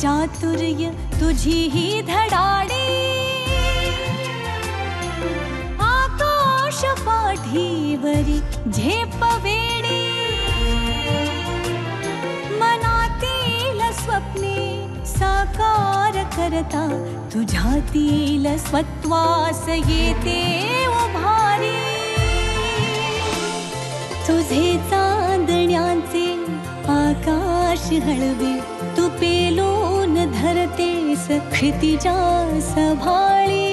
चातुर्य तुझी ही धडाडी. आकाश पाठीवरी झेप वेडी. मनातील स्वप्ने साकार करता तुझ्यातील स्वत्वास येते उभारी. तुझे चांदण्याचे आकाश हळवे तू धरते सखिति च सभाे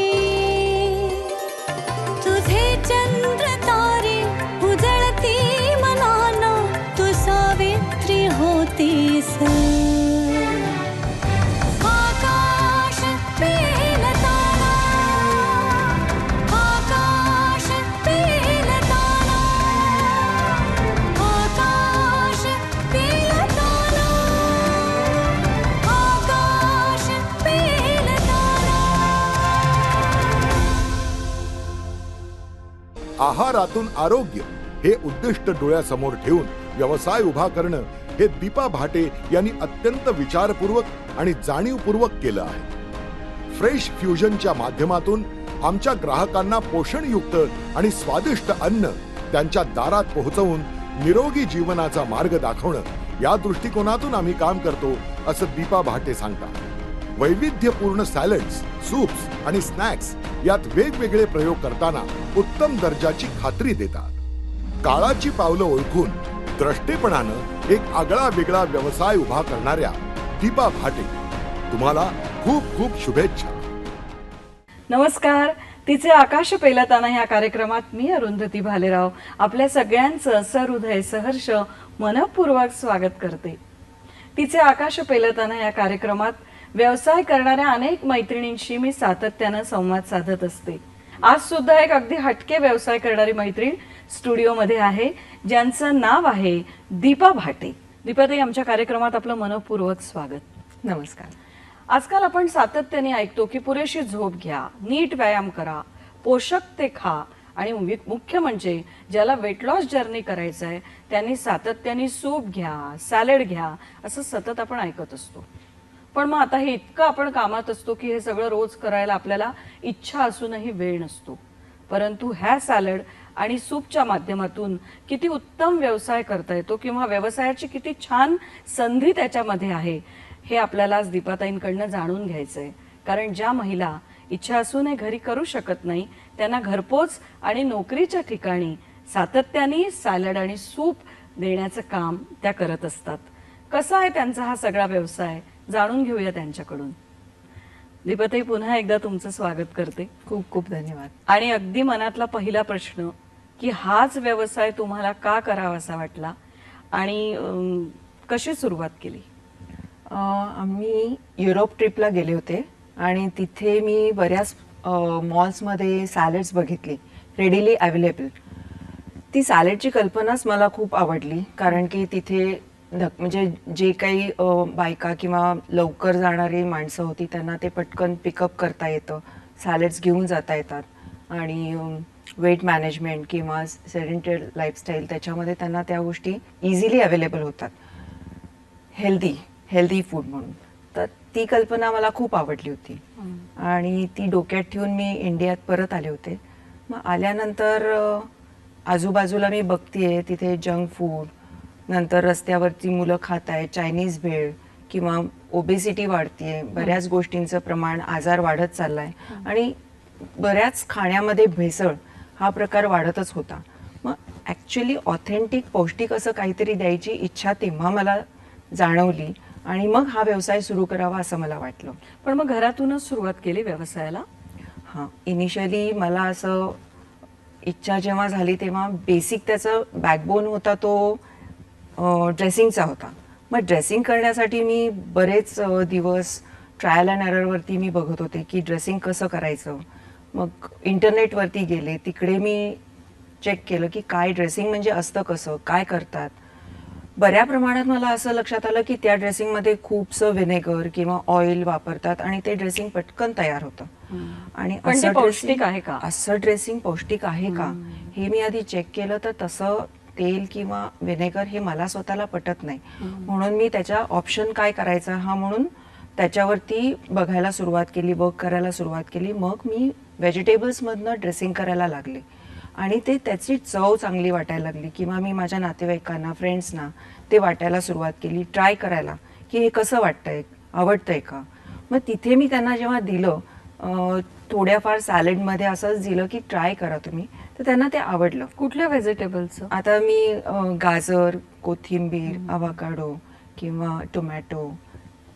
त्यातून आरोग्य हे उद्दिष्ट डोळ्यासमोर ठेवून व्यवसाय उभा करणं हे दीपा भाटे यांनी अत्यंत विचारपूर्वक आणि जाणीवपूर्वक केलं आहे. फ्रेश फ्युजनच्या माध्यमातून आमच्या ग्राहकांना पोषणयुक्त आणि स्वादिष्ट अन्न त्यांच्या दारात पोहोचवून निरोगी जीवनाचा मार्ग दाखवणं या दृष्टिकोनातून आम्ही काम करतो असं दीपा भाटे सांगतात. वैविध्यपूर्ण सॅलड्स सूप्स आणि स्नॅक्स यात वेगवेगळे प्रयोग करताना उत्तम दर्जाची खात्री देतात. काळाची पावलं ओळखून द्रष्टेपणानं एक आगळा वेगळा व्यवसाय उभा करणाऱ्या दीपा भाटे तुम्हाला खूप खूप शुभेच्छा. नमस्कार. तिचे आकाश पेलताना ह्या कार्यक्रमात मी अरुंधती भालेराव. आपल्या सगळ्यांचं सहृदय सहर्ष मनपूर्वक स्वागत करते. तिचे आकाश पेलताना या कार्यक्रमात व्यवसाय करणाऱ्या अनेक मैत्रिणींशी मी सातत्यानं संवाद साधत असते. आज सुद्धा एक अगदी हटके व्यवसाय करणारी मैत्रीण स्टुडिओमध्ये आहे ज्यांचं नाव आहे दीपा भाटे. दीपाताई आमच्या कार्यक्रमात आपलं मनपूर्वक स्वागत. नमस्कार. आजकाल आपण सातत्याने ऐकतो की पुरेशी झोप घ्या नीट व्यायाम करा पोषक ते खा आणि मुख्य म्हणजे ज्याला वेट लॉस जर्नी करायचं आहे त्यांनी सातत्याने सूप घ्या सॅलड घ्या असं सतत आपण ऐकत असतो. पण मग आता हे इतकं आपण कामात असतो की हे सगळं रोज करायला आपल्याला इच्छा असूनही वेळ नसतो. परंतु ह्या सॅलड आणि सूपच्या माध्यमातून किती उत्तम व्यवसाय करता येतो किंवा व्यवसायाची किती छान संधी त्याच्यामध्ये आहे हे आपल्याला आज दीपाताईंकडनं जाणून घ्यायचंय. कारण ज्या महिला इच्छा असूनही घरी करू शकत नाही त्यांना घरपोच आणि नोकरीच्या ठिकाणी सातत्याने सॅलड आणि सूप देण्याचं काम त्या करत असतात. कसा आहे त्यांचा हा सगळा व्यवसाय? जाणून घेऊया त्यांच्याकडून. दीपाताई पुन्हा एकदा तुमचं स्वागत करते. खूप खूप धन्यवाद. आणि अगदी मनातला पहिला प्रश्न की हाच व्यवसाय तुम्हाला का करावासा वाटला? आणि कशी सुरुवात केली? आम्ही युरोप ट्रिपला गेले होते आणि तिथे मी बऱ्याच मॉल्समध्ये सॅलड्स बघितली रेडीली अवेलेबल ती सॅलडची कल्पनाच मला खूप आवडली कारण की तिथे धक- म्हणजे जे काही बायका किंवा लवकर जाणारी माणसं होती त्यांना ते पटकन पिकअप करता येतं. सॅलड्स घेऊन जाता येतात. आणि वेट मॅनेजमेंट किंवा सेडेंटेड लाईफस्टाईल त्याच्यामध्ये त्यांना त्या गोष्टी इझिली अवेलेबल होतात. हेल्दी हेल्दी फूड म्हणून. तर ती कल्पना मला खूप आवडली होती. आणि ती डोक्यात ठेवून मी इंडियात परत आले होते. मग आल्यानंतर आजूबाजूला मी बघतीये तिथे जंक फूड नंतर रस्त्यावरती मुलं खात आहेत चायनीज भेळ किंवा ओबेसिटी वाढतीये. बऱ्याच गोष्टींचं प्रमाण आजार वाढत चाललाय. आणि बऱ्याच खाण्यामध्ये भेसळ हा प्रकार वाढतच होता. मग ॲक्च्युली ऑथेंटिक पौष्टिक असं काहीतरी द्यायची इच्छा तेव्हा मला जाणवली आणि मग हा व्यवसाय सुरू करावा असं मला वाटलं. पण मग घरातूनच सुरुवात केली व्यवसायाला? हां. इनिशियली मला असं इच्छा जेव्हा झाली तेव्हा बेसिक त्याचं बॅकबोन होता तो ड्रेसिंगचा होता. मग ड्रेसिंग करण्यासाठी मी बरेच दिवस ट्रायल अँड एररवरती मी बघत होते की ड्रेसिंग कसं करायचं. मग इंटरनेटवरती गेले तिकडे मी चेक केलं की काय ड्रेसिंग म्हणजे असतं कसं काय करतात. बऱ्या प्रमाणात मला असं लक्षात आलं की त्या ड्रेसिंगमध्ये खूपसं व्हिनेगर किंवा ऑइल वापरतात आणि ते ड्रेसिंग पटकन तयार होतं. आणि असं पौष्टिक आहे का? असं ड्रेसिंग पौष्टिक आहे का? हे मी आधी चेक केलं तर तसं तेल किंवा व्हिनेगर हे मला स्वतःला पटत नाही. म्हणून मी त्याच्या ऑप्शन काय करायचा हा म्हणून त्याच्यावरती बघायला सुरुवात केली वर्क करायला सुरुवात केली. मग मी व्हेजिटेबल्समधनं ड्रेसिंग करायला लागले. आणि ते त्याची चव चांगली वाटायला लागली. किंवा मी माझ्या नातेवाईकांना फ्रेंड्सना ते वाटायला सुरुवात केली ट्राय करायला की हे कसं वाटतंय आवडतंय का? मग तिथे मी त्यांना जेव्हा दिलं थोड्याफार सॅलडमध्ये असंच दिलं की ट्राय करा तुम्ही. तर त्यांना ते आवडलं कुठल्या व्हेजिटेबलचं आता मी अं, गाजर कोथिंबीर अवाकाडो किंवा टोमॅटो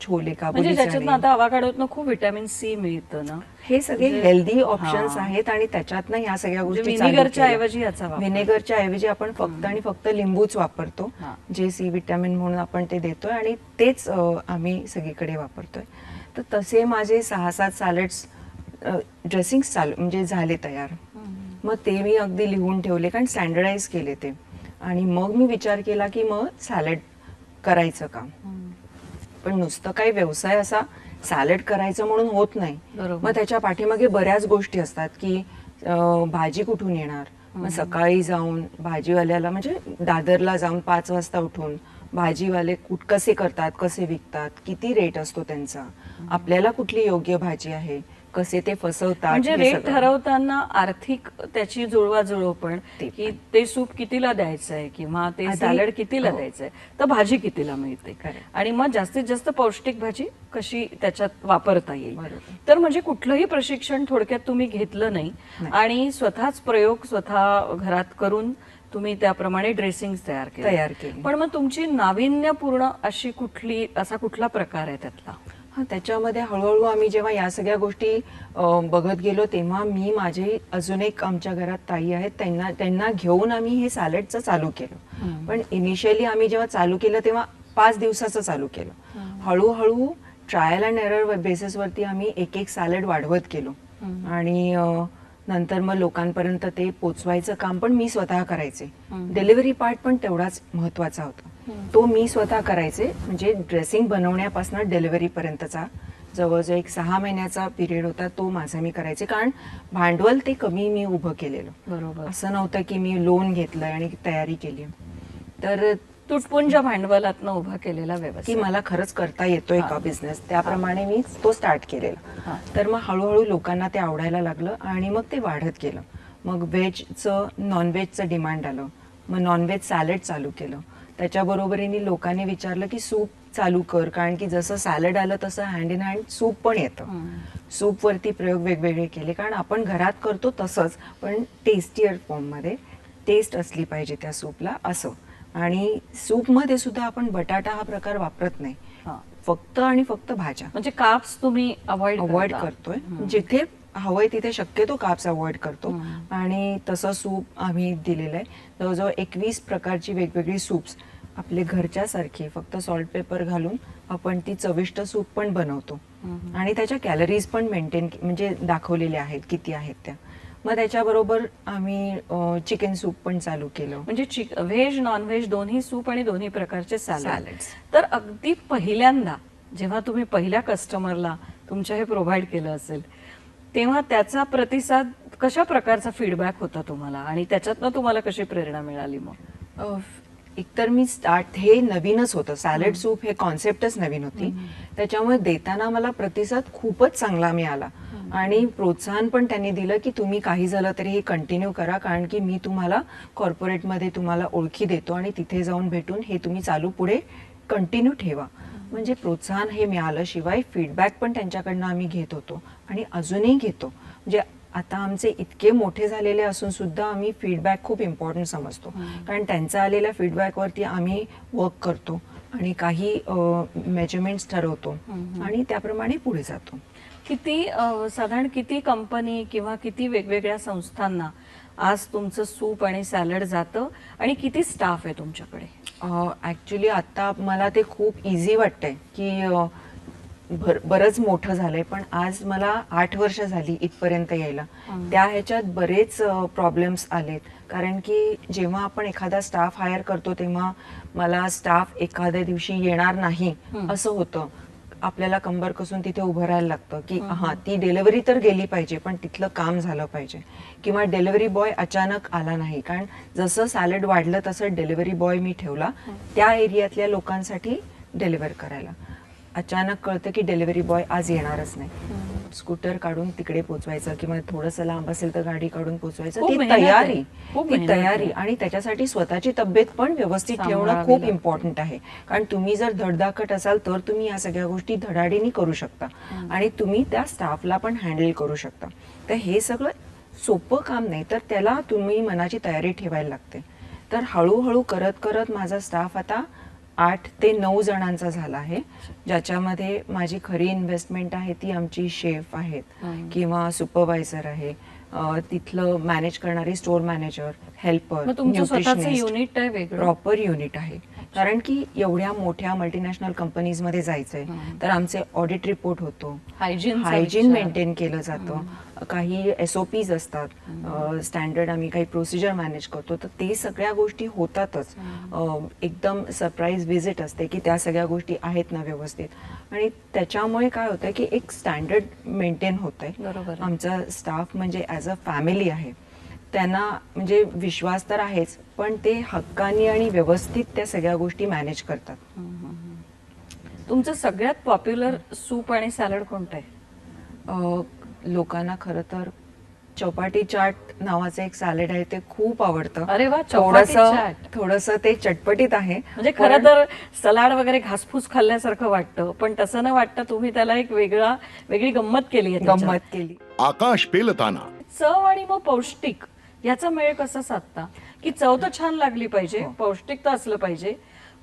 छोले म्हणजे काबुली ज्याच्यातनं चणे. आता खूप व्हिटॅमिन सी मिळतं ना हे सगळे म्हणजे- हेल्दी ऑप्शन्स हा. आहेत आणि त्याच्यातनं ह्या सगळ्या म्हणजे गोष्टी चालू केल्या. ऐवजी याचा वापर. विनेगरच्या ऐवजी आपण फक्त आणि फक्त लिंबूच वापरतो हा. जे सी विटॅमिन म्हणून आपण ते देतोय आणि तेच अं, आम्ही सगळीकडे वापरतोय तर तसे माझे सहा सात सॅलड्स ड्रेसिंग चालू म्हणजे झाले तयार मग ते मी अगदी लिहून ठेवले कारण स्टँडर्डाईज केले ते. आणि मग मी विचार केला की मग सॅलड करायचं काम. पण नुसतं काही व्यवसाय असा सॅलड करायचं म्हणून होत नाही. मग त्याच्या पाठीमागे बऱ्याच गोष्टी असतात की भाजी कुठून येणार? मग सकाळी जाऊन भाजीवाल्याला म्हणजे दादरला जाऊन पाच वाजता उठून भाजीवाले कुठ कसे करतात कसे विकतात किती रेट असतो त्यांचा? आपल्याला कुठली योग्य भाजी आहे? कसे ते फसवतात म्हणजे हे रेट सगळं. ठरवताना आर्थिक त्याची जुळवाजुळव पण ते की ते सूप कितीला द्यायचंय किंवा ते आधी- सॅलड कितीला हो. द्यायचंय तर भाजी कितीला मिळते. आणि मग जास्तीत जास्त पौष्टिक भाजी कशी त्याच्यात वापरता येईल बरोबर. तर म्हणजे कुठलंही प्रशिक्षण थोडक्यात तुम्ही घेतलं नाही नाही. आणि स्वतःच प्रयोग स्वतः घरात करून तुम्ही त्याप्रमाणे ड्रेसिंग तयार केले तयार केली. पण मग तुमची नाविन्यपूर्ण अशी कुठली असा कुठला प्रकार आहे त्यातला हा त्याच्यामध्ये हळूहळू आम्ही जेव्हा या सगळ्या गोष्टी अं, बघत गेलो तेव्हा मी माझे अजून एक आमच्या घरात ताई आहेत त्यांना त्यांना घेऊन आम्ही हे सॅलडचं चालू केलं. पण इनिशियली आम्ही जेव्हा चालू केलं तेव्हा पाच दिवसाचं चालू केलं. हळूहळू ट्रायल अँड एरर बेसिसवरती आम्ही एक एक सॅलड वाढवत गेलो. आणि अं, नंतर मग लोकांपर्यंत ते पोचवायचं काम पण मी स्वतः करायचे. डिलिव्हरी पार्ट पण तेवढाच महत्त्वाचा होता. तो मी स्वतः करायचे. म्हणजे ड्रेसिंग बनवण्यापासून डिलिव्हरी पर्यंतचा. जवळजवळ एक सहा महिन्याचा पिरियड होता तो माझा मी करायचे. कारण भांडवल ते कमी मी उभं केलेलं. बरोबर. असं नव्हतं की मी लोन घेतलंय आणि तयारी केली. तर तुटपुंज भांडवलातनं उभा केलेला की व्यवसाय मला खरंच करता येतोय का बिझनेस त्याप्रमाणे मी तो स्टार्ट केलेला. तर मग हळूहळू लोकांना ते आवडायला लागलं आणि मग ते वाढत गेलं. मग व्हेजचं नॉनव्हेजचं डिमांड आलं. मग नॉनव्हेज सॅलड चालू केलं. त्याच्या बरोबरीने लोकांनी विचारलं की सूप चालू कर कारण की जसं सॅलड आलं तसं हँड इन हँड सूप पण येतं. सूपवरती प्रयोग वेगवेगळे केले कारण आपण घरात करतो तसंच पण टेस्टियर फॉर्ममध्ये टेस्ट असली पाहिजे त्या सूपला असं. आणि सूपमध्ये सुद्धा आपण बटाटा हा प्रकार वापरत नाही. फक्त आणि फक्त भाज्या. म्हणजे काप्स तुम्ही अवॉइड अवॉइड करतोय. जिथे हवंय तिथे शक्यतो काप्स अवॉइड करतो. आणि तसं सूप आम्ही दिलेलं आहे. जवळजवळ एकवीस प्रकारची वेगवेगळी सूप्स आपले घरच्या सारखी फक्त सॉल्ट पेपर घालून आपण ती चविष्ट सूप पण बनवतो. आणि त्याच्या कॅलरीज पण मेंटेन म्हणजे दाखवलेल्या आहेत किती आहेत त्या. मग त्याच्याबरोबर आम्ही चिकन सूप पण चालू केलं. म्हणजे चिक व्हेज नॉन व्हेज दोन्ही सूप आणि दोन्ही प्रकारचे सॅलड. तर अगदी पहिल्यांदा जेव्हा तुम्ही पहिल्या कस्टमरला तुमच्या हे प्रोव्हाइड केलं असेल तेव्हा त्याचा प्रतिसाद कशा प्रकारचा फीडबॅक होता तुम्हाला? आणि त्याच्यातनं तुम्हाला कशी प्रेरणा मिळाली मग? एकतर मी स्टार्ट हे नवीनच होतं. सॅलड सूप हे कॉन्सेप्टच नवीन होती. त्याच्यामुळे देताना मला प्रतिसाद खूपच चांगला मिळाला. आणि प्रोत्साहन पण त्यांनी दिलं की तुम्ही काही झालं तरी हे कंटिन्यू करा कारण की मी तुम्हाला कॉर्पोरेटमध्ये तुम्हाला ओळखी देतो आणि तिथे जाऊन भेटून हे तुम्ही चालू पुढे कंटिन्यू ठेवा. म्हणजे प्रोत्साहन हे मिळालं शिवाय फीडबॅक पण त्यांच्याकडनं आम्ही घेत होतो आणि अजूनही घेतो. म्हणजे आता आमचे इतके मोठे झालेले असून सुद्धा आम्ही फीडबॅक खूप इम्पॉर्टंट समजतो. कारण त्यांचा आलेल्या फीडबॅकवरती आम्ही वर्क करतो आणि काही मेजरमेंट्स ठरवतो आणि त्याप्रमाणे पुढे जातो. किती साधारण किती कंपनी किंवा किती वेगवेगळ्या संस्थांना आज तुमचं सूप आणि सॅलड जातं. आणि किती स्टाफ आहे तुमच्याकडे? ऍक्च्युली आता मला ते खूप इझी वाटतंय की अ, भर बरंच मोठं झालंय. पण आज मला आठ वर्ष झाली इथपर्यंत यायला. त्या ह्याच्यात बरेच प्रॉब्लेम्स आलेत. कारण की जेव्हा आपण एखादा स्टाफ हायर करतो तेव्हा मला स्टाफ एखाद्या दिवशी येणार नाही असं होतं. आपल्याला कंबर कसून तिथे उभं राहायला लागतं की हा ती डिलिव्हरी तर गेली पाहिजे पण तिथलं काम झालं पाहिजे. किंवा डिलिव्हरी बॉय अचानक आला नाही. कारण जसं सॅलड वाढलं तसं डिलिव्हरी बॉय मी ठेवला. त्या एरियातल्या लोकांसाठी डिलिव्हर करायला. अचानक कळतं की डिलिव्हरी बॉय आज येणारच नाही. स्कूटर काढून तिकडे पोचवायचं किंवा थोडंसं लांब असेल तर गाडी काढून पोचवायचं खूप ती मेहनत आहे. तयारी खूप ती मेहनत तयारी. आणि त्याच्यासाठी स्वतःची तब्येत पण व्यवस्थित ठेवणं सांभाळावी खूप लागते. इम्पॉर्टंट आहे कारण तुम्ही जर धडधाकट असाल तर तुम्ही या सगळ्या गोष्टी धडाडीने करू शकता आणि तुम्ही त्या स्टाफला पण हँडल करू शकता तर हे सगळं सोपं काम नाही तर त्याला तुम्ही मनाची तयारी ठेवायला लागते तर हळूहळू करत करत माझा स्टाफ आता आठ ते नऊ जणांचा झाला आहे ज्याच्यामध्ये माझी खरी इन्व्हेस्टमेंट आहे ती आमची शेफ आहेत. किंवा सुपरवायझर आहे. तिथलं मॅनेज करणारी store manager helper proper unit आहे. कारण की एवढ्या मोठ्या मल्टीनॅशनल कंपनीजमध्ये जायचंय. तर आमचे ऑडिट रिपोर्ट होतो. हायजीन विचार. मेंटेन केलं जातं. काही एसओपीज असतात. स्टँडर्ड आम्ही काही प्रोसिजर मॅनेज करतो. तर ते सगळ्या गोष्टी होतातच. एकदम सरप्राईज विजिट असते की त्या सगळ्या गोष्टी आहेत ना व्यवस्थित. आणि त्याच्यामुळे काय होतं की एक स्टँडर्ड मेंटेन होत बरोबर आहे. आमचा स्टाफ म्हणजे ॲज अ फॅमिली आहे. त्यांना म्हणजे विश्वास तर आहेच पण ते हक्कानी आणि व्यवस्थित त्या सगळ्या गोष्टी मॅनेज करतात. तुमचं सगळ्यात पॉप्युलर सूप आणि सॅलड कोणतं आहे? अ, लोकांना खरं तर चौपाटी चाट नावाचं एक सॅलेड आहे ते खूप आवडतं. अरे वा, चौपाटी थोडंसं चाट. थोडंसं ते चटपटीत आहे म्हणजे खरं तर सलाड वगैरे घासफूस खाल्ल्यासारखं वाटतं पण तसं न वाटतं तुम्ही त्याला एक वेगळा वेगळी गंमत केली आहे. गंमत केली. आकाश पेलताना. चव आणि मग पौष्टिक. याचा मेळ कसा साधता? की चव तर छान लागली पाहिजे हो. पौष्टिक तर असलं पाहिजे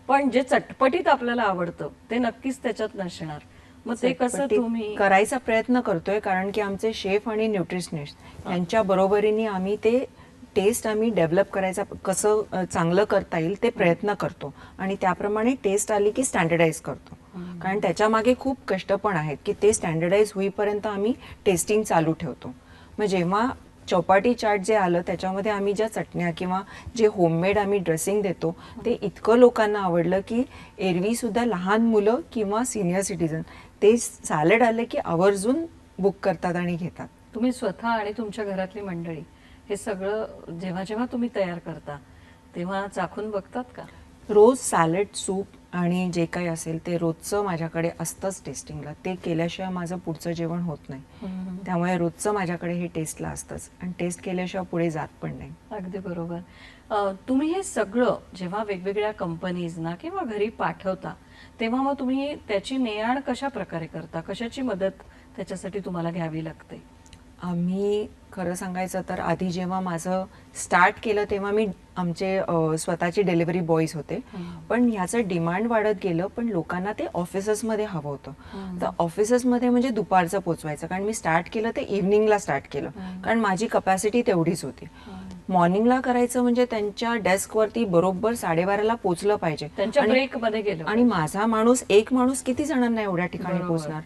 पण जे चटपटीत आपल्याला आवडतं ते नक्कीच त्याच्यात नसणार. मग ते कसं तुम्ही करायचा प्रयत्न करतोय कारण की आमचे शेफ आणि न्यूट्रिशनिस्ट यांच्या बरोबरीने आम्ही ते टेस्ट आम्ही डेव्हलप करायचा कसं चांगलं करता येईल ते प्रयत्न करतो. आणि त्याप्रमाणे टेस्ट आली की स्टँडर्डाईज करतो. कारण त्याच्यामागे खूप कष्ट पण आहेत की ते स्टँडर्डाईज होईपर्यंत आम्ही टेस्टिंग चालू ठेवतो. मग जेव्हा चौपाटी चाट जे आलं त्याच्यामध्ये आम्ही ज्या चटण्या किंवा जे होममेड आम्ही ड्रेसिंग देतो ते इतकं लोकांना आवडलं की एरवी सुद्धा लहान मुलं किंवा सिनियर सिटीजन ते सॅलड आले की आवर्जून बुक करतात आणि घेतात. तुम्ही स्वतः आणि तुमच्या घरातली मंडळी हे सगळं जेव्हा जेव्हा तुम्ही तयार करता तेव्हा चाखून बघतात का? रोज सॅलड सूप आणि जे काही असेल ते रोजचं माझ्याकडे असतंच टेस्टिंगला ते केल्याशिवाय माझं पुढचं जेवण होत नाही. त्यामुळे रोजचं माझ्याकडे हे टेस्टला असतंच. आणि टेस्ट केल्याशिवाय पुढे जात पण नाही. अगदी बरोबर. तुम्ही हे सगळं जेव्हा वेगवेगळ्या कंपनीजना किंवा घरी पाठवता तेव्हा मग तुम्ही त्याची नेआण कशा प्रकारे करता? कशाची मदत त्याच्यासाठी तुम्हाला घ्यावी लागते? आम्ही खरं सांगायचं तर आधी जेव्हा माझं स्टार्ट केलं तेव्हा मी आमचे अ, स्वतःचे डिलिव्हरी बॉईज होते. पण ह्याचं डिमांड वाढत गेलं पण लोकांना ते ऑफिसेसमध्ये हवं होतं. तर ऑफिसेसमध्ये म्हणजे दुपारचं पोचवायचं कारण मी स्टार्ट केलं ते इव्हनिंगला स्टार्ट केलं. कारण माझी कपॅसिटी तेवढीच होती. मॉर्निंगला करायचं म्हणजे त्यांच्या डेस्कवरती बरोबर साडेबाराला पोचलं पाहिजे. त्यांच्या आणि- ब्रेकमध्ये गेलं आणि माझा माणूस एक माणूस किती जणांना एवढ्या ठिकाणी बरोबर. पोहोचणार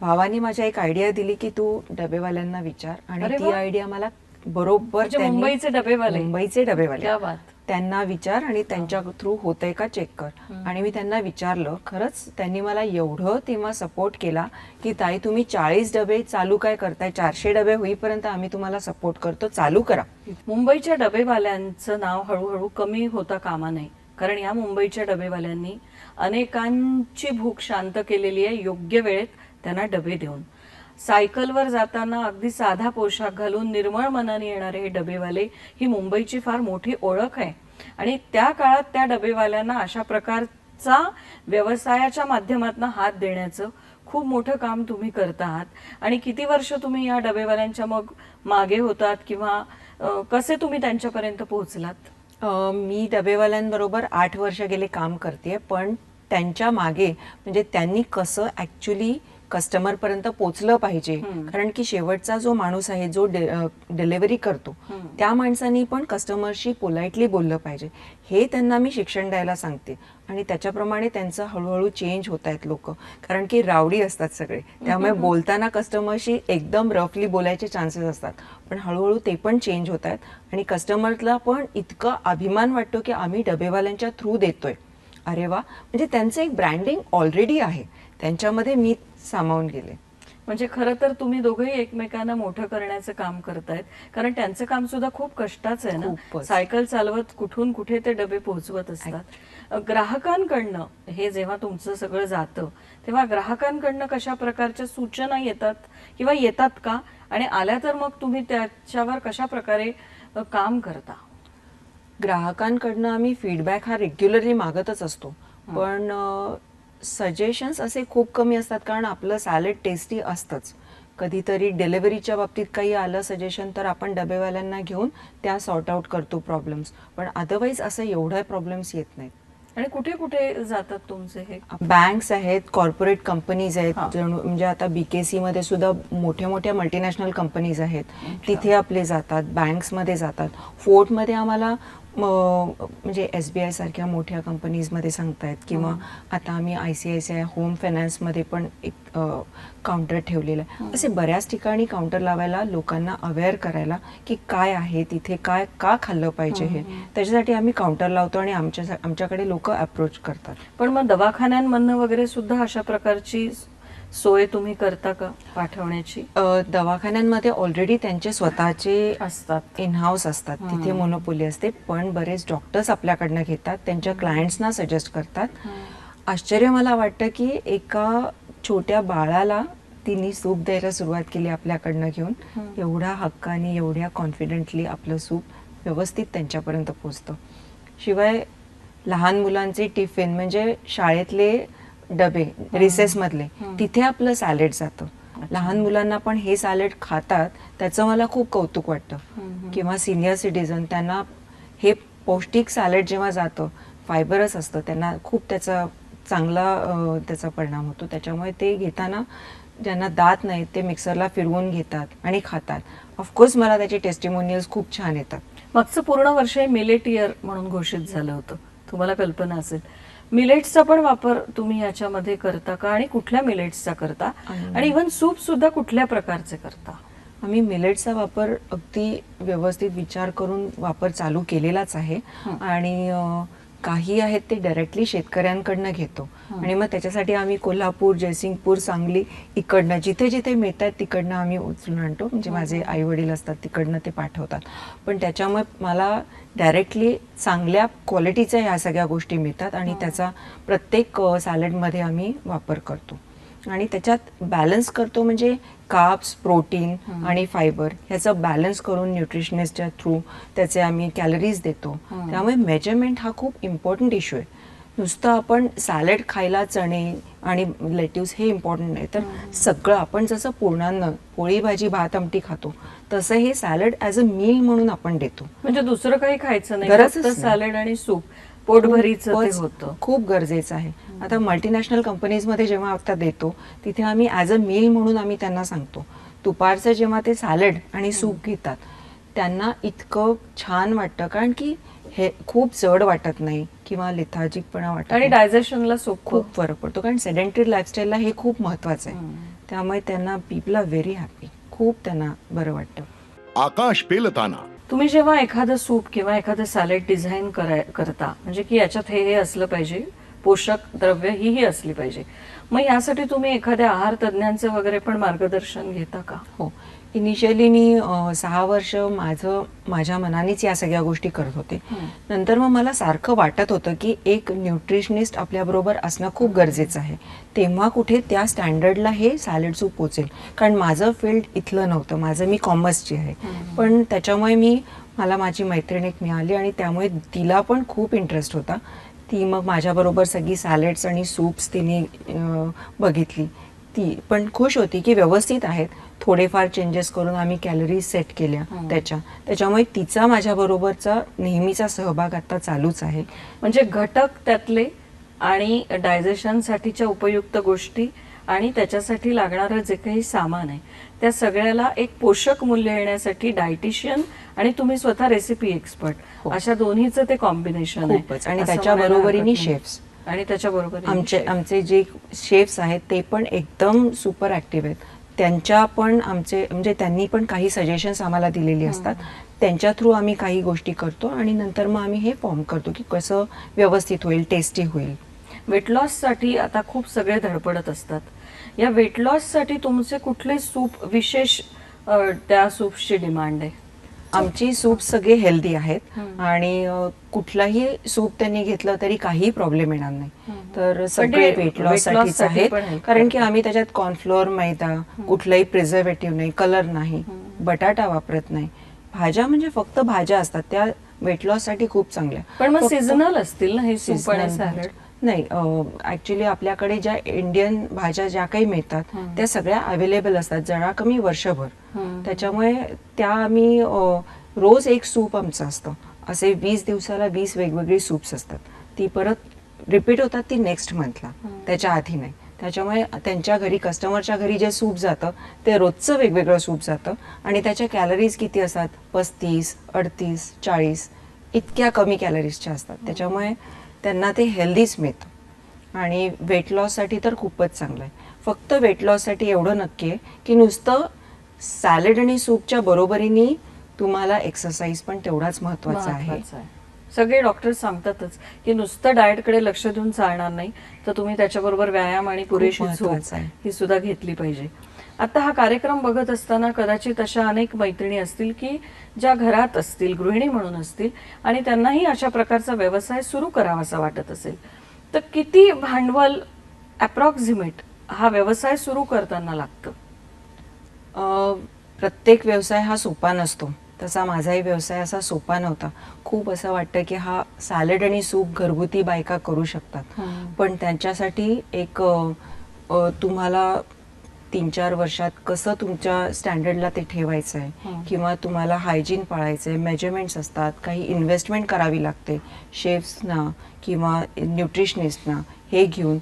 भावानी माझ्या एक आयडिया दिली की तू डबेवाल्यांना विचार. आणि अरे ती वा. आयडिया मला बरोबर म्हणजे त्यांनी- मुंबईचे डबेवाले? मुंबईचे डबेवाले. क्या बात. त्यांना विचार आणि त्यांच्या थ्रू होतंय का चेक कर. आणि मी त्यांना विचारलं खरंच त्यांनी मला एवढं तेव्हा सपोर्ट केला की ताई तुम्ही चाळीस डबे चालू काय करताय? चारशे डबे होईपर्यंत आम्ही तुम्हाला सपोर्ट करतो. चालू करा. मुंबईच्या डबेवाल्यांचं नाव हळूहळू कमी होता कामा नये. कारण या मुंबईच्या डबेवाल्यांनी अनेकांची भूक शांत केलेली आहे योग्य वेळेत. त्यांना डबे देऊन. सायकलवर जाताना अगदी साधा पोशाख घालून निर्मळ मनाने येणारे हे डबेवाले ही मुंबईची फार मोठी ओळख आहे. आणि त्या काळात त्या डबेवाल्यांना अशा प्रकारचा व्यवसायाच्या माध्यमातून हात देण्याचं खूप मोठं काम तुम्ही करत आहात. आणि किती वर्ष तुम्ही या डबेवाल्यांच्या मग मागे होतात किंवा कसे तुम्ही त्यांच्यापर्यंत पोहोचलात? मी डबेवाल्यांबरोबर आठ वर्ष गेले काम करते पण त्यांच्या मागे म्हणजे त्यांनी कसं ॲक्च्युली कस्टमर पर्यंत पोचलं पाहिजे. कारण की शेवटचा जो माणूस आहे जो डिलिव्हरी करतो. त्या माणसानी पण कस्टमरशी पोलाइटली बोललं पाहिजे. हे त्यांना मी शिक्षण द्यायला सांगते. आणि त्याच्याप्रमाणे त्यांचं हळूहळू चेंज होत आहेत लोक. कारण की रावडी असतात सगळे. त्यामुळे बोलताना कस्टमरशी एकदम रफली बोलायचे चान्सेस असतात. पण हळूहळू ते पण चेंज होत आहेत. आणि कस्टमरला पण इतकं अभिमान वाटतो की आम्ही डबेवाल्यांच्या थ्रू देतोय. अरे वा! म्हणजे त्यांचं एक ब्रँडिंग ऑलरेडी आहे. त्यांच्यामध्ये मी सामावून गेले. म्हणजे खरं तर तुम्ही दोघंही एकमेकांना मोठं करण्याचं काम करतायत. कारण त्यांचं काम सुद्धा खूप कष्टाचं आहे ना? खूपच. सायकल चालवत कुठून कुठे ते डबे पोहोचवत असतात. ग्राहकांकडनं हे जेव्हा तुमचं सगळं जातं तेव्हा ग्राहकांकडनं कशा प्रकारच्या सूचना येतात? किंवा येतात का? आणि आल्या तर मग तुम्ही त्याच्यावर कशा प्रकारे अ, काम करता? ग्राहकांकडनं आम्ही फीडबॅक हा रेग्युलरली मागतच असतो. पण सजेशन्स असे खूप कमी असतात कारण आपलं सॅलड टेस्टी असतंच. कधीतरी डिलिव्हरीच्या बाबतीत काही आलं सजेशन तर आपण डबेवाल्यांना घेऊन त्या सॉर्ट आउट करतो प्रॉब्लेम्स पण अदरवाईज असं एवढे प्रॉब्लेम्स येत नाहीत. आणि कुठे कुठे जातात तुमचे हे? बँक्स आहेत कॉर्पोरेट कंपनीज आहेत. म्हणजे आता बीकेसी मध्ये सुद्धा मोठ्या मोठ्या मल्टीनॅशनल कंपनीज आहेत. तिथे आपले जातात बँक्समध्ये जातात. फोर्टमध्ये आम्हाला म्हणजे एस बी आय सारख्या मोठ्या कंपनीजमध्ये सांगतायत किंवा आता आम्ही I C I C I home फायनान्समध्ये पण एक काउंटर ठेवलेलं आहे. असे बऱ्याच ठिकाणी काउंटर लावायला लोकांना अवेअर करायला की काय आहे तिथे काय का खाल्लं पाहिजे हे. त्याच्यासाठी आम्ही काउंटर लावतो आणि आमच्या आमच्याकडे लोक अप्रोच करतात. पण मग दवाखान्यांमधनं वगैरे सुद्धा अशा प्रकारची सोय तुम्ही करता का पाठवण्याची? दवाखान्यांमध्ये ऑलरेडी त्यांचे स्वतःचे असतात. इन हाऊस असतात तिथे मोनोपोली असते पण बरेच डॉक्टर्स आपल्याकडनं घेतात त्यांच्या क्लायंट्सना सजेस्ट करतात. आश्चर्य मला वाटतं की एका छोट्या बाळाला तिने सूप द्यायला सुरुवात केली आपल्याकडनं घेऊन. एवढ्या हक्काने एवढ्या कॉन्फिडेंटली आपलं सूप व्यवस्थित त्यांच्यापर्यंत पोचतं शिवाय लहान मुलांचे टिफिन म्हणजे शाळेतले डबे रिसेस मधले तिथे आपलं सॅलेड जातं. लहान मुलांना पण हे सॅलेड खातात त्याचं मला खूप कौतुक वाटतं. किंवा सिनियर सिटीजन त्यांना हे पौष्टिक सॅलेड जेव्हा जातं फायबरच असतं त्यांना खूप त्याचा चांगला त्याचा परिणाम होतो. त्याच्यामुळे ते घेताना ज्यांना दात नाहीत ते मिक्सरला फिरवून घेतात आणि खातात. ऑफकोर्स मला त्याचे टेस्टिमोनियल्स खूप छान येतात. मागचं पूर्ण वर्ष हे मिलेट इयर म्हणून घोषित झालं होतं. तुम्हाला कल्पना असेल. मिलेट्सचा पण वापर तुम्ही याच्यामध्ये करता का? आणि कुठल्या मिलेट्सचा करता? आणि- इव्हन सूप सुद्धा कुठल्या प्रकारचे करता? आम्ही मिलेटचा वापर अगदी व्यवस्थित विचार करून वापर चालू केलेलाच आहे. आणि काही आहेत ते डायरेक्टली शेतकऱ्यांकडनं घेतो. आणि मग त्याच्यासाठी आम्ही कोल्हापूर जयसिंगपूर सांगली इकडनं जिथे जिथे मिळत आहेत तिकडनं आम्ही उचलून आणतो. म्हणजे माझे आई वडील असतात तिकडनं ते पाठवतात. पण त्याच्यामुळे मला डायरेक्टली चांगल्या क्वालिटीच्या ह्या सगळ्या गोष्टी मिळतात आणि त्याचा प्रत्येक सॅलडमध्ये आम्ही वापर करतो. आणि त्याच्यात बॅलन्स करतो म्हणजे कार्ब्स प्रोटीन आणि फायबर ह्याचा बॅलन्स करून न्यूट्रिशनिस्टच्या थ्रू त्याचे आम्ही कॅलरीज देतो. त्यामुळे मेजरमेंट हा खूप इम्पॉर्टंट इश्यू आहे. नुसतं आपण सॅलड खायला चणे आणि लेट्यूस हे इम्पॉर्टंट नाही. तर सगळं आपण जसं पूर्णान्न पोळी भाजी भात आमटी खातो तसं हे सॅलड ॲज अ मील म्हणून आपण देतो. म्हणजे दुसरं काही खायचं नाही. सॅलड आणि सूप पोटभरीचं होतं. खूप गरजेचं आहे. आता मल्टीनॅशनल कंपनीजमध्ये जेव्हा आता देतो तिथे आम्ही ॲज अ मील म्हणून आम्ही त्यांना सांगतो. दुपारचं जेव्हा ते सॅलड आणि सूप घेतात त्यांना इतकं छान वाटतं कारण की हे खूप जड वाटत नाही किंवा लेथार्जिकपणा वाटत आणि. डायजेशनला सोपं. खूप फरक पडतो कारण सेडेंटरी लाईफस्टाईलला हे खूप महत्वाचं आहे. त्यामुळे त्यांना पीपल आर व्हेरी हॅपी खूप त्यांना बरं वाटतं. आकाश पेलताना. तुम्ही जेव्हा एखादं सूप किंवा एखादं सॅलेड डिझाईन कराय करता म्हणजे की याच्यात हे हे असलं पाहिजे पोषक द्रव्य ही ही असली पाहिजे. मग यासाठी तुम्ही एखाद्या आहार तज्ज्ञांचं वगैरे पण मार्गदर्शन घेता का? हो. इनिशियली मी सहा वर्ष माझं माझ्या मनानेच या सगळ्या गोष्टी करत होते. नंतर मग मला सारखं वाटत होतं की एक न्यूट्रिशनिस्ट आपल्याबरोबर असणं खूप गरजेचं आहे. तेव्हा कुठे त्या स्टँडर्डला हे सॅलड सूप पोचेल. कारण माझं फील्ड इथलं नव्हतं. माझं मी कॉमर्सची आहे. पण त्याच्यामुळे मी मला माझी मैत्रीण एक मिळाली आणि त्यामुळे तिला पण खूप इंटरेस्ट होता. ती मग माझ्याबरोबर सगळी सॅलड्स आणि सूप्स तिने बघितली. ती पण खुश होती की व्यवस्थित आहेत. थोडेफार चेंजेस करून आम्ही कॅलरीज सेट केल्या त्याच्या. त्याच्यामुळे तिचा माझ्याबरोबरचा नेहमीचा सहभाग आता चालूच आहे. म्हणजे घटक त्यातले आणि डायजेशन साठीच्या उपयुक्त गोष्टी आणि त्याच्यासाठी लागणारं जे काही सामान आहे त्या सगळ्याला एक पोषक मूल्य येण्यासाठी डायटिशियन आणि तुम्ही स्वतः रेसिपी एक्सपर्ट अशा दोन्हीचं ते कॉम्बिनेशन आहे. आणि त्याच्या बरोबरीने chefs. आणि त्याच्या बरोबर आमचे आमचे जे शेफ्स आहेत ते पण एकदम सुपर ऍक्टिव्ह आहेत. त्यांच्या पण आमचे म्हणजे त्यांनी पण काही सजेशन्स आम्हाला दिलेली असतात. त्यांच्या थ्रू आम्ही काही गोष्टी करतो आणि नंतर मग आम्ही हे फॉर्म करतो की कसं व्यवस्थित होईल टेस्टी होईल. वेट लॉससाठी आता खूप सगळे धडपडत असतात. या वेट लॉससाठी तुमचे कुठले सूप विशेष त्या सूपची डिमांड आहे? आमची सूप सगळे हेल्दी आहेत आणि कुठलाही सूप त्यांनी घेतलं तरी काही प्रॉब्लेम येणार नाही. तर सगळे वेट लॉस साठीच आहेत. कारण की आम्ही त्याच्यात कॉर्नफ्लोअर मैदा कुठलाही प्रिझर्वेटिव्ह नाही कलर नाही बटाटा वापरत नाही. भाज्या म्हणजे फक्त भाज्या असतात. त्या वेट लॉससाठी खूप चांगल्या. पण मग सिझनल असतील ना हे सूप नाही ऍक्च्युली आपल्याकडे ज्या इंडियन भाज्या ज्या काही मिळतात त्या सगळ्या अवेलेबल असतात जरा कमी वर्षभर. त्याच्यामुळे त्या आम्ही रोज एक सूप आमचं असतं. असे वीस दिवसाला वीस वेगवेगळी सूप्स असतात. ती परत रिपीट होतात ती नेक्स्ट मंथला त्याच्या आधी नाही. त्याच्यामुळे त्यांच्या घरी कस्टमरच्या घरी जे सूप जातं ते रोजचं वेगवेगळं सूप जातं. आणि त्याच्या कॅलरीज किती असतात? पस्तीस अडतीस चाळीस इतक्या कमी कॅलरीजच्या असतात. त्याच्यामुळे त्यांना ते हेल्दीच मिळतं. आणि वेट लॉससाठी तर खूपच चांगलं आहे. फक्त वेट लॉससाठी एवढं नक्की आहे की नुसतं सॅलड आणि सूपच्या बरोबरीने तुम्हाला एक्सरसाइज पण तेवढाच महत्त्वाचा आहे. सगळे डॉक्टर सांगतातच की नुसतं डाएटकडे लक्ष देऊन चालणार नाही तर तुम्ही त्याच्याबरोबर व्यायाम आणि पुरेशी झोप. ही सुद्धा घेतली पाहिजे. आता हा कार्यक्रम बघत असताना कदाचित अशा अनेक मैत्रिणी असतील की ज्या घरात असतील गृहिणी म्हणून असतील आणि त्यांनाही अशा प्रकारचा व्यवसाय सुरू करावासा वाटत असेल. तर किती भांडवल अप्रॉक्सिमेट हा व्यवसाय सुरू करताना लागतं? प्रत्येक व्यवसाय हा सोपा नसतो. तसा माझाही व्यवसाय असा सोपा नव्हता. खूप असं वाटतं की हा सॅलड आणि सूप घरगुती बायका करू शकतात. पण त्यांच्यासाठी एक तुम्हाला तीन चार वर्षात कसं तुमच्या स्टँडर्डला ते ठेवायचं आहे. किंवा तुम्हाला हायजीन पाळायचं आहे मेजरमेंट्स असतात काही इन्व्हेस्टमेंट करावी लागते शेफ्सना किंवा न्यूट्रिशनिस्टना हे घेऊन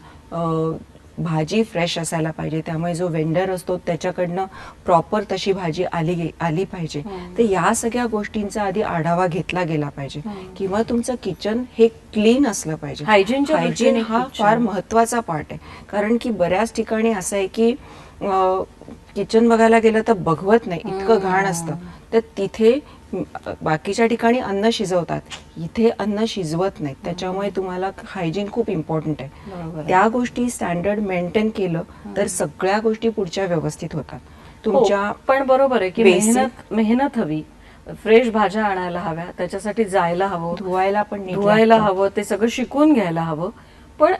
भाजी फ्रेश असायला पाहिजे त्यामुळे जो वेंडर असतो त्याच्याकडनं प्रॉपर तशी भाजी आली आली पाहिजे. तर या सगळ्या गोष्टींचा आधी आढावा घेतला गेला पाहिजे. किंवा तुमचं किचन हे क्लीन असलं पाहिजे हायजीन दृष्टीने हा. फार महत्त्वाचा पार्ट आहे कारण की बऱ्याच ठिकाणी असं आहे की किचन बघायला गेलं तर बघवत नाही. इतकं घाण असतं. तर तिथे बाकीच्या ठिकाणी अन्न शिजवतात. इथे अन्न शिजवत नाहीत त्याच्यामुळे तुम्हाला हायजीन खूप इम्पॉर्टंट आहे. आहे. त्या गोष्टी स्टँडर्ड मेंटेन केलं तर सगळ्या गोष्टी पुढच्या व्यवस्थित होतात. तुमच्या हो, पण बरोबर आहे की मेहनत मेहनत हवी. फ्रेश भाज्या आणायला हव्या. त्याच्यासाठी जायला हवं. धुवायला पण धुवायला. हवं. ते सगळं शिकून घ्यायला हवं. पण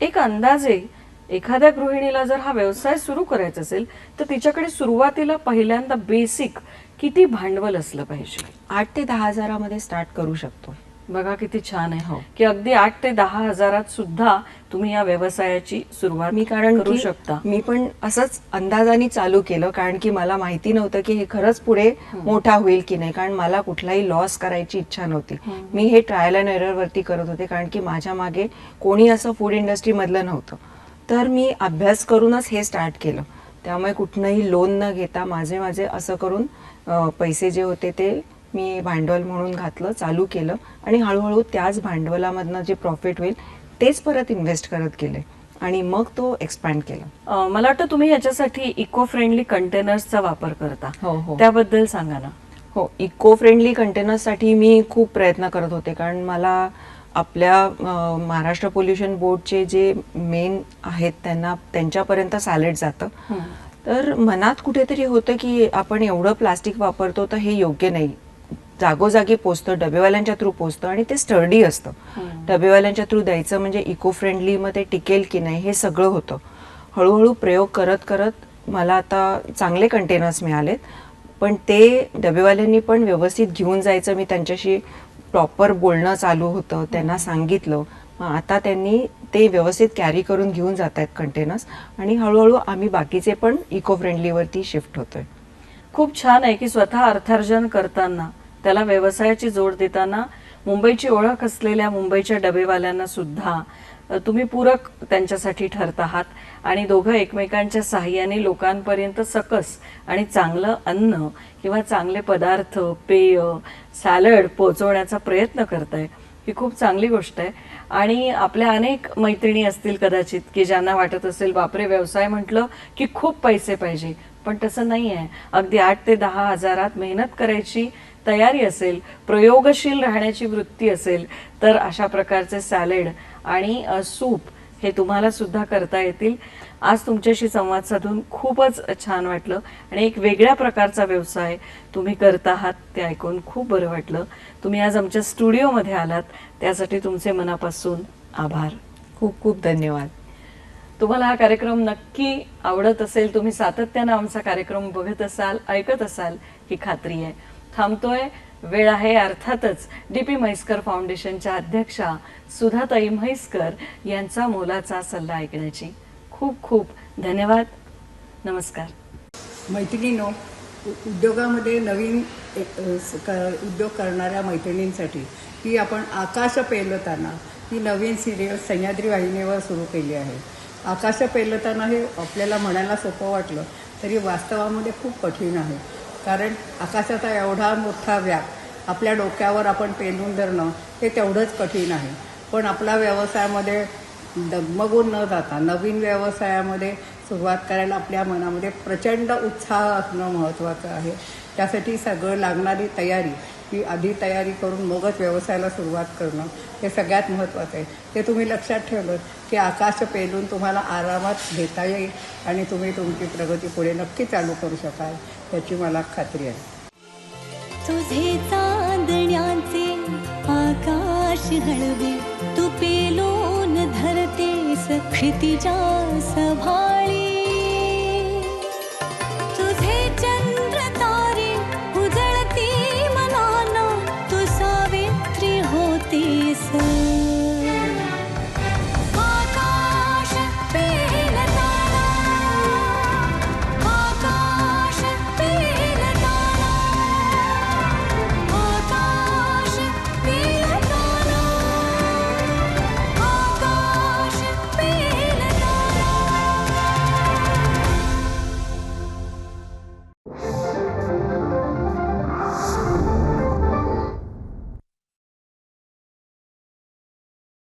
एक अंदाजे एखाद्या गृहिणीला जर हा व्यवसाय सुरू करायचा असेल तर तिच्याकडे सुरुवातीला पहिल्यांदा बेसिक किती भांडवल असलं पाहिजे? आठ ते दहा हजारामध्ये स्टार्ट करू शकतो. बघा किती छान आहे. हो. की अगदी आठ ते दहा हजारात सुद्धा तुम्ही या व्यवसायाची सुरुवात मी कारण करू शकता. मी पण असंच अंदाजाने चालू केलं कारण की मला माहिती नव्हतं की हे खरंच पुढे मोठा होईल की नाही कारण मला कुठलाही लॉस करायची इच्छा नव्हती. मी हे ट्रायल अँड एरर वरती करत होते कारण की माझ्या मागे कोणी असं फूड इंडस्ट्री मधलं नव्हतं. तर मी अभ्यास करूनच हे स्टार्ट केलं. त्यामुळे कुठनंही लोन न घेता माझे माझे असं करून पैसे जे होते ते मी भांडवल म्हणून घातलं चालू केलं आणि हळूहळू त्याच भांडवलामधनं जे प्रॉफिट होईल तेच परत इन्व्हेस्ट करत गेले आणि मग तो एक्सपॅन्ड केला. मला वाटतं तुम्ही याच्यासाठी इको फ्रेंडली कंटेनर्सचा वापर करता. हो, हो. त्याबद्दल सांगा ना. हो इको फ्रेंडली कंटेनर्ससाठी मी खूप प्रयत्न करत होते कारण मला आपल्या महाराष्ट्र पोल्युशन बोर्डचे जे मेन आहेत त्यांना त्यांच्यापर्यंत सॅलेड जातं. तर मनात कुठेतरी होतं की आपण एवढं प्लास्टिक वापरतो तर हे योग्य नाही. जागोजागी पोचतं डबेवाल्यांच्या थ्रू पोचतं आणि ते स्टर्डी असतं. डबेवाल्यांच्या थ्रू द्यायचं म्हणजे इको फ्रेंडली मध्ये टिकेल की नाही हे सगळं होतं. हळूहळू प्रयोग करत करत मला आता चांगले कंटेनर्स मिळालेत. पण ते डबेवाल्यांनी पण व्यवस्थित घेऊन जायचं मी त्यांच्याशी प्रॉपर बोलणं चालू होतं त्यांना सांगितलं. मग आता त्यांनी ते व्यवस्थित कॅरी करून घेऊन जात आहेत कंटेनर्स आणि हळूहळू आम्ही बाकीचे पण इको फ्रेंडलीवरती शिफ्ट होतोय. खूप छान आहे की स्वतः अर्थार्जन करताना त्याला व्यवसायाची जोड देताना मुंबईची ओळख असलेल्या मुंबईच्या डबेवाल्यांना सुद्धा तुम्ही पूरक त्यांच्यासाठी ठरत आहात. आणि दोघं एकमेकांच्या सहाय्याने लोकांपर्यंत सकस आणि चांगलं अन्न किंवा चांगले पदार्थ पेय सॅलड पोचवण्याचा प्रयत्न करताय. ही खूप चांगली गोष्ट आहे. आणि आपल्या अनेक मैत्रिणी असतील कदाचित की ज्यांना वाटत असेल बापरे व्यवसाय म्हटलं की खूप पैसे पाहिजे. पण तसं नाही आहे अगदी आठ ते दहा हजारात मेहनत करायची तयारी असेल प्रयोगशील राहण्याची वृत्ती असेल तर अशा प्रकारचे सॅलेड आणि सूप हे तुम्हाला सुद्धा करता येतील. आज तुमच्याशी संवाद साधून खूपच छान वाटलं आणि एक वेगळ्या प्रकारचा व्यवसाय तुम्ही करत आहात ते ऐकून खूप बरं वाटलं. तुम्ही आज आमच्या स्टुडिओमध्ये आलात त्यासाठी तुमचे मनापासून आभार. खूप खूप धन्यवाद. तुम्हाला हा कार्यक्रम नक्की आवडत असेल तुम्ही सातत्यानं आमचा कार्यक्रम बघत असाल ऐकत असाल ही खात्री आहे. थांबतोय. वेळ आहे अर्थातच डी पी म्हैसकर फाउंडेशनच्या अध्यक्षा सुधाताई म्हैसकर यांचा मोलाचा सल्ला ऐकण्याची खूप खूप धन्यवाद. नमस्कार. मैत्रिणीनो उ- उद्योगामध्ये नवीन एक, क- उद्योग करणाऱ्या मैत्रिणींसाठी की आपण आकाश पेलताना ही नवीन सिरियल सह्याद्री वाहिनीवर सुरू केली आहे. आकाश पेलताना हे आपल्याला म्हणायला सोपं वाटलं तरी वास्तवामध्ये खूप कठीण आहे. कारण आकाशाचा एवढा मोठा व्याप आपल्या डोक्यावर आपण पेलून धरणं हे तेवढंच कठीण आहे. पण आपल्या व्यवसायामध्ये डगमगून न जाता नवीन व्यवसायामध्ये सुरुवात करायला आपल्या मनामध्ये प्रचंड उत्साह असणं महत्त्वाचं आहे. त्यासाठी सगळं लागणारी तयारी की आधी तयारी करून मगच व्यवसायाला सुरुवात करणं हे सगळ्यात महत्त्वाचं आहे. ते तुम्ही लक्षात ठेवलं की आकाश पेलून तुम्हाला आरामात घेता येईल आणि तुम्ही तुमची प्रगती पुढे नक्की चालू करू शकाल याची मला खात्री आहे. तुझे चांदण्याचे आकाश हळवे तू पेलून धरते क्षितिजा सभाळी